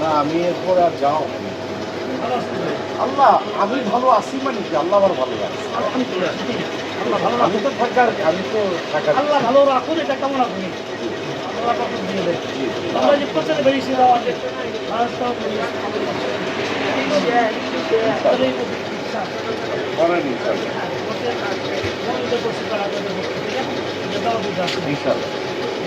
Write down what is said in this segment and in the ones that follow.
না। আমি এরপর আর যাও? আল্লাহ আমি ভালো আছি মানে কি আল্লাহ আমার ভালো ভালো আমি। তো থাকার আমি তো থাকার আল্লাহ ভালো রাখুন এটা কেমন আপনি। আমরা যে প্রচারে। করেন। ইনশাল্লাহ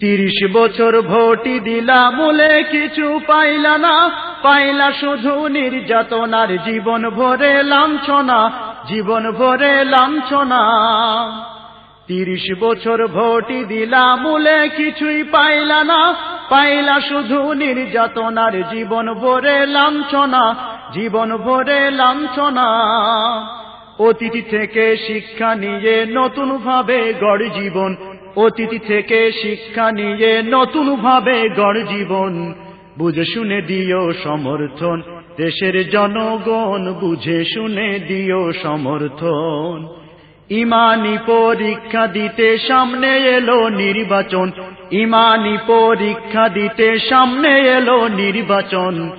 তিরিশ বছর ভোটি দিলা বলে কিছু পাইলা না। পাইলা শুধু নির্যাতনার জীবন ভরে লাঞ্ছনা, জীবন ভরে লাঞ্ছনা। তিরিশ বছর ভোটি দিলা বলে কিছুই পাইলা না। পাইলা শুধু নির্যাতনার জীবন ভরে লাঞ্ছনা, জীবন ভরে লাঞ্ছনা। অতীত থেকে শিক্ষা নিয়ে নতুন ভাবে গড় জীবন অতীত থেকে শিক্ষা নিয়ে নতুন ভাবে গড় জীবন। বুঝে শুনে দিও সমর্থন, দেশের জনগণ বুঝে শুনে দিও সমর্থন। ইমানি পরীক্ষা দিতে সামনে এলো নির্বাচন, ইমানি পরীক্ষা দিতে সামনে এলো নির্বাচন।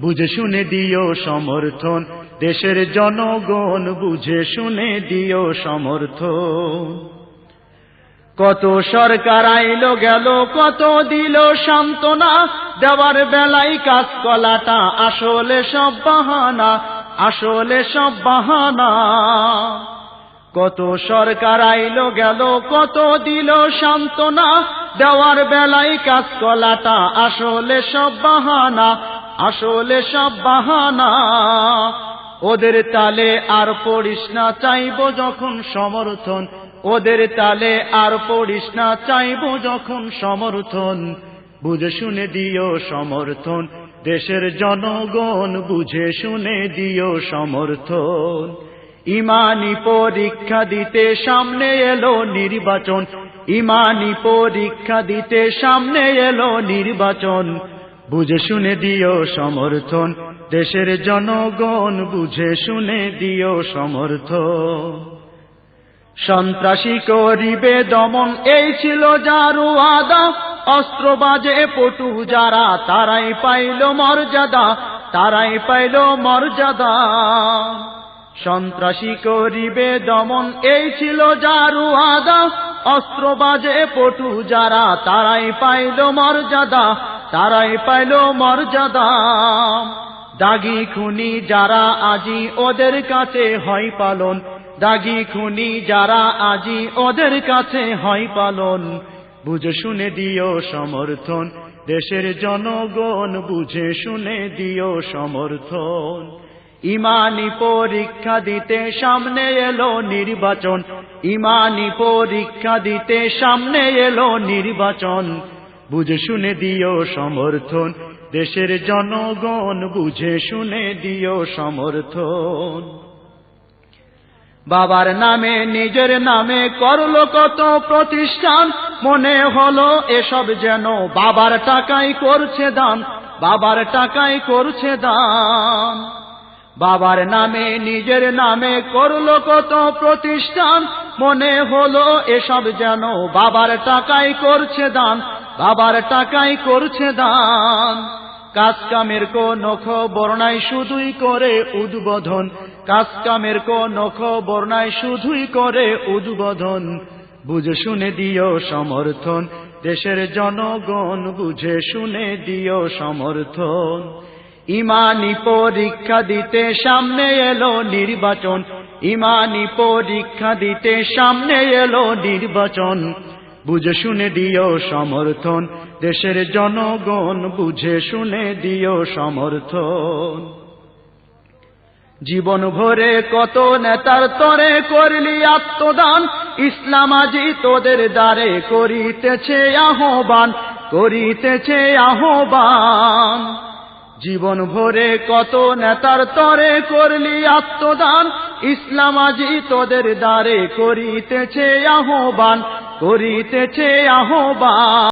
বুঝে শুনে দিও সমর্থন, দেশের জনগণ বুঝে শুনে দিও সমর্থন। কত সরকার আইলো গেল, কত দিল সান্ত্বনা। দেওয়ার বেলায় কাজ কলাটা আসলে সব বাহানা, আসলে সব বাহানা। কত সরকার আইলো গেল, কত দিল সান্ত্বনা। দেওয়ার বেলায় কাজ কলাটা আসলে সব বাহানা, আসলে সব বাহানা। ওদের তালে আর পড়িস না, চাইব যখন সমর্থন। ওদের তালে আর পড়িস না, চাইব যখন সমর্থন। বুঝে শুনে দিও সমর্থন, দেশের জনগণ বুঝে শুনে দিও সমর্থন। ইমানি পরীক্ষা দিতে সামনে এলো নির্বাচন, ইমানি পরীক্ষা দিতে সামনে এলো নির্বাচন। বুঝে শুনে দিও সমর্থন। দেশের জনগণ বুঝে শুনে দিও সমর্থন। সন্ত্রাসী করিবে দমন, এই ছিল যারু আদা। অস্ত্র বাজে পটু যারা, তারাই পাইল মর্যাদা, তারাই পাইল মর্যাদা। সন্ত্রাসী করিবে দমন, এই ছিল যারু আদা। অস্ত্র বাজে পটু যারা, তারাই পাইল মর্যাদা তারাই পাইল মর্যাদা। দাগি খুনি যারা আজি ওদের কাছে হয় পালন, দাগি খুনি যারা আজি ওদের কাছে হয় পালন। বুঝে শুনে দিও সমর্থন, দেশের জনগণ বুঝে শুনে দিও সমর্থন। ইমানি পরীক্ষা দিতে সামনে এলো নির্বাচন, ইমানি পরীক্ষা দিতে সামনে এলো নির্বাচন। বুঝে শুনে দিও সমর্থন। দেশের জনগণ বুঝে শুনে দিও সমর্থন। বাবার নামে, নিজের নামে করল কত প্রতিষ্ঠান। মনে হলো এসব যেন বাবার টাকাই করছে দান। বাবার টাকাই করছে দান। বাবার নামে, নিজের নামে করল কত প্রতিষ্ঠান। মনে হলো এসব যেন বাবার টাকাই করছে দান। বাবার টাকাই করছে দান। কাজ কামের কোন খবর নাই, শুধুই করে উদ্বোধন। কাজ কামের কোন নাই, শুধুই করে উদ্বোধন। বুঝে শুনে দিও সমর্থন, দেশের জনগণ বুঝে শুনে দিও সমর্থন। ইমানি পরীক্ষা দিতে সামনে এলো নির্বাচন। ইমানি পরীক্ষা দিতে সামনে এলো নির্বাচন। বুঝে শুনে দিও সমর্থন। দেশের জনগণ বুঝে শুনে দিও সমর্থন। জীবন ভরে কত নেতার তরে করলি আত্মদান। ইসলাম আজি তোদের দ্বারে করিতেছে আহ্বান করিতেছে আহ্বান। জীবন ভরে কত নেতার তরে করলি আত্মদান। ইসলাম আজি তোদের দ্বারে করিতেছে আহ্বান করিতেছে আহ্বান।